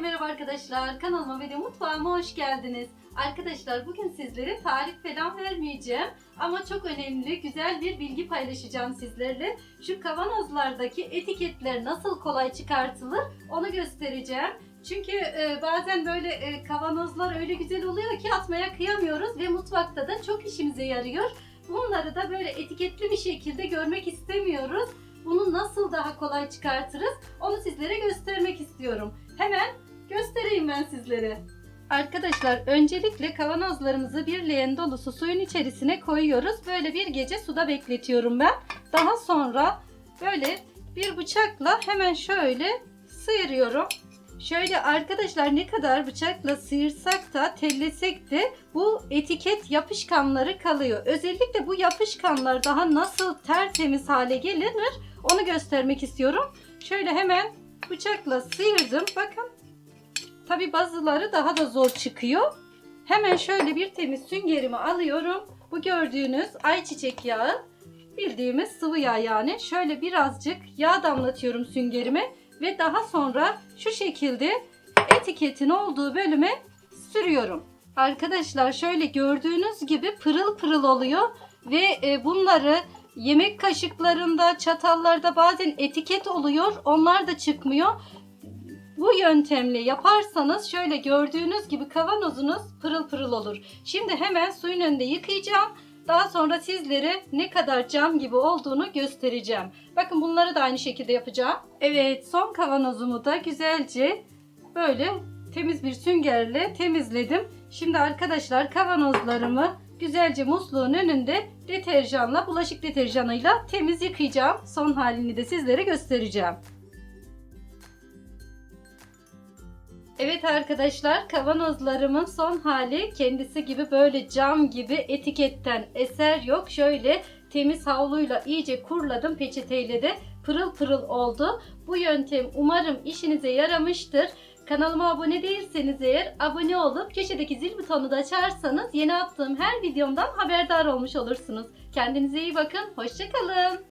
merhaba arkadaşlar. Kanalıma ve de mutfağıma hoş geldiniz. Arkadaşlar bugün sizlere tarif falan vermeyeceğim. Ama çok önemli, güzel bir bilgi paylaşacağım sizlerle. Şu kavanozlardaki etiketler nasıl kolay çıkartılır onu göstereceğim. Çünkü e, bazen böyle e, kavanozlar öyle güzel oluyor ki atmaya kıyamıyoruz ve mutfakta da çok işimize yarıyor. Bunları da böyle etiketli bir şekilde görmek istemiyoruz. Bunu nasıl daha kolay çıkartırız onu sizlere göstermek istiyorum. Hemen göstereyim ben sizlere. Arkadaşlar öncelikle kavanozlarımızı bir leğen dolusu suyun içerisine koyuyoruz. Böyle bir gece suda bekletiyorum ben. Daha sonra böyle bir bıçakla hemen şöyle sıyırıyorum. Şöyle arkadaşlar ne kadar bıçakla sıyırsak da tellesek de bu etiket yapışkanları kalıyor. Özellikle bu yapışkanlar daha nasıl tertemiz hale gelir onu göstermek istiyorum. Şöyle hemen bıçakla sıyırdım. Bakın. Tabi bazıları daha da zor çıkıyor. Hemen şöyle bir temiz süngerimi alıyorum. Bu gördüğünüz ayçiçek yağı. Bildiğimiz sıvı yağ yani. Şöyle birazcık yağ damlatıyorum süngerime. Ve daha sonra şu şekilde etiketin olduğu bölüme sürüyorum. Arkadaşlar şöyle gördüğünüz gibi pırıl pırıl oluyor. Ve e, bunları yemek kaşıklarında, çatallarda bazen etiket oluyor. Onlar da çıkmıyor. Bu yöntemle yaparsanız şöyle gördüğünüz gibi kavanozunuz pırıl pırıl olur. Şimdi hemen suyun önünde yıkayacağım. Daha sonra sizlere ne kadar cam gibi olduğunu göstereceğim. Bakın bunları da aynı şekilde yapacağım. Evet son kavanozumu da güzelce böyle temiz bir süngerle temizledim. Şimdi arkadaşlar kavanozlarımı güzelce musluğun önünde deterjanla, bulaşık deterjanıyla temiz yıkayacağım. Son halini de sizlere göstereceğim. Evet arkadaşlar kavanozlarımın son hali kendisi gibi böyle cam gibi etiketten eser yok. Şöyle temiz havluyla iyice kurladım peçeteyle de pırıl pırıl oldu. Bu yöntem umarım işinize yaramıştır. Kanalıma abone değilseniz eğer abone olup köşedeki zil butonunu da açarsanız yeni attığım her videomdan haberdar olmuş olursunuz. Kendinize iyi bakın. Hoşçakalın.